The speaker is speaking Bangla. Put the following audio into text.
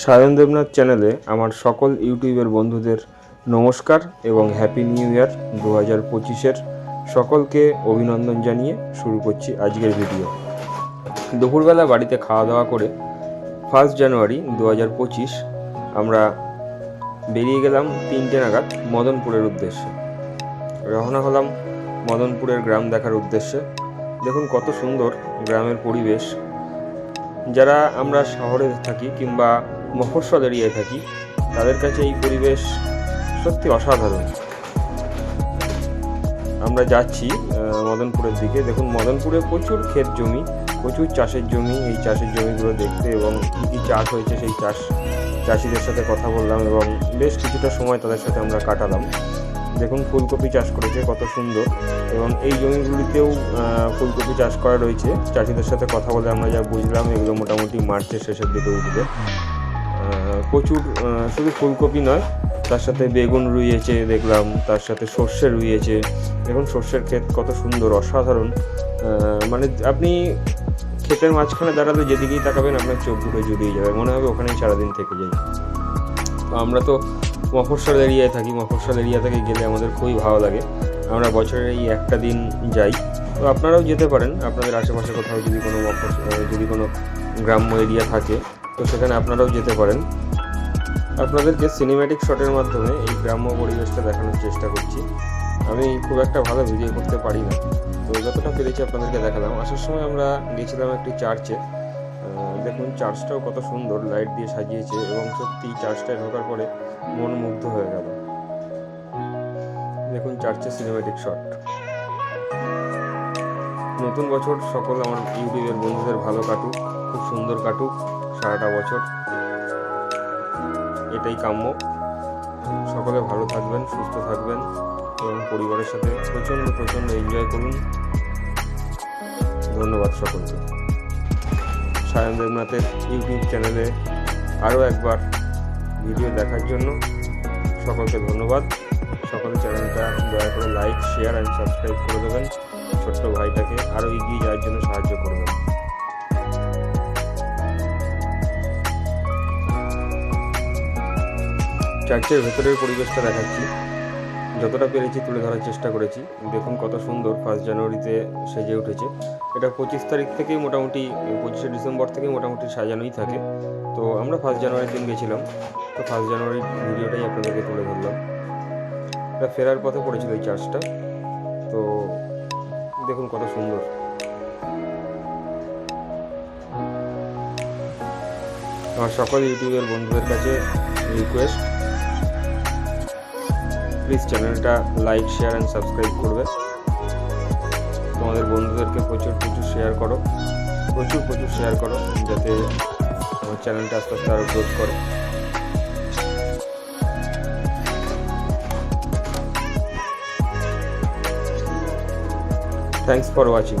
সায়ন দেবনাথ চ্যানেলে আমার সকল ইউটিউবের বন্ধুদের নমস্কার এবং হ্যাপি নিউ ইয়ার দু হাজার পঁচিশের সকলকে অভিনন্দন জানিয়ে শুরু করছি আজকের ভিডিও। দুপুরবেলা বাড়িতে খাওয়া দাওয়া করে ফার্স্ট জানুয়ারি দু হাজার পঁচিশ আমরা বেরিয়ে গেলাম তিনটে নাগাদ মদনপুরের উদ্দেশ্যে। রওনা হলাম মদনপুরের গ্রাম দেখার উদ্দেশ্যে। দেখুন কত সুন্দর গ্রামের পরিবেশ। যারা আমরা শহরে থাকি কিংবা মফস্বল এরিয়ায় থাকি, তাদের কাছে এই পরিবেশ সত্যি অসাধারণ। আমরা যাচ্ছি মদনপুরের দিকে। দেখুন, মদনপুরে প্রচুর ক্ষেত জমি, প্রচুর চাষের জমি। এই চাষের জমিগুলো দেখতে এবং কী কী চাষ হয়েছে সেই চাষ, চাষিদের সাথে কথা বললাম এবং বেশ কিছুটা সময় তাদের সাথে আমরা কাটালাম। দেখুন, ফুলকপি চাষ করেছে, কত সুন্দর। এবং এই জমিগুলিতেও ফুলকপি চাষ করা রয়েছে। চাষিদের সাথে কথা বলে আমরা যা বুঝলাম, এগুলো মোটামুটি মার্চের শেষের দিকে উঠবে। প্রচুর শুধু ফুলকপি নয়, তার সাথে বেগুন রুইয়েছে, দেখলাম, তার সাথে সর্ষে রুইয়েছে দেখুন সর্ষের ক্ষেত কত সুন্দর, অসাধারণ। মানে আপনি ক্ষেতের মাঝখানে দাঁড়ালে যেদিকেই তাকাবেন, আপনার চোখ দুটো জুড়িয়ে যাবে, মনে হবে ওখানেই সারাদিন থেকে যাই। আমরা তো মফস্বল এরিয়ায় থাকি, মফস্বল এরিয়া থেকে গেলে আমাদের খুবই ভালো লাগে। আমরা বছরের এই একটা দিন যাই। তো আপনারাও যেতে পারেন, আপনাদের আশেপাশে কোথাও যদি কোনো যদি কোনো গ্রাম্য এরিয়া থাকে। তো সেখানে আপনারাও যেতে পারেন। আপনাদেরকে সিনেম্যাটিক শটের মাধ্যমে এই গ্রাম্য পরিবেশটা দেখানোর চেষ্টা করছি। আমি খুব একটা ভালো ভিডিও করতে পারি না। তো যতটা পেরেছি আপনাদেরকে দেখালাম। আসার সময় আমরা গেছিলাম একটি চার্চে দেখুন চার্চটাও কত সুন্দর। লাইট দিয়ে সাজিয়েছে এবং সত্যি চার্চটায় ঢোকার পরে মন মুগ্ধ হয়ে গেল। দেখুন চার্চের সিনেম্যাটিক শট নতুন বছর সকল আমার ইউটিউবের বন্ধুদের ভালো কাটুক, খুব সুন্দর কাটুক। সারাটা বছর। এটাই কাম্য। সকলে ভালো থাকবেন, সুস্থ থাকবেন এবং পরিবারের সাথে প্রচণ্ড প্রচণ্ড এনজয় করুন। ধন্যবাদ সকলকে। সায়ন দেবনাথের ইউটিউব চ্যানেলে আরও একবার ভিডিও দেখার জন্য সকলকে ধন্যবাদ। সকল চ্যানেলটা দয়া করে লাইক শেয়ার অ্যান্ড সাবস্ক্রাইব করে দেবেন। ছোট্ট ভাইটাকে আরও এগিয়ে যাওয়ার জন্য সাহায্য করবেন। চার্চের ভেতরের পরিবেশটা দেখাচ্ছি। যতটা পেরেছি তুলে ধরার চেষ্টা করেছি। দেখুন কত সুন্দর ফার্স্ট জানুয়ারিতে সেজে উঠেছে। এটা পঁচিশ তারিখ থেকেই মোটামুটি, পঁচিশে ডিসেম্বর থেকে মোটামুটি সাজানোই থাকে। তো আমরা ফার্স্ট জানুয়ারির দিন গেছিলাম। তো ফার্স্ট জানুয়ারির ভিডিওটাই আপনাদেরকে তুলে ধরলাম। এটা ফেরার পথে পড়েছিল এই চার্চটা। তো দেখুন কত সুন্দর। আমার সকল ইউটিউবের বন্ধুদের কাছে রিকোয়েস্ট প্লিজ চ্যানেলটা লাইক শেয়ার অ্যান্ড সাবস্ক্রাইব করবে। তোমাদের বন্ধুদেরকে প্রচুর প্রচুর শেয়ার করো। প্রচুর প্রচুর শেয়ার করো, যাতে আমার চ্যানেলটা আস্তে আস্তে আরও গ্রোথ করে। Thanks for watching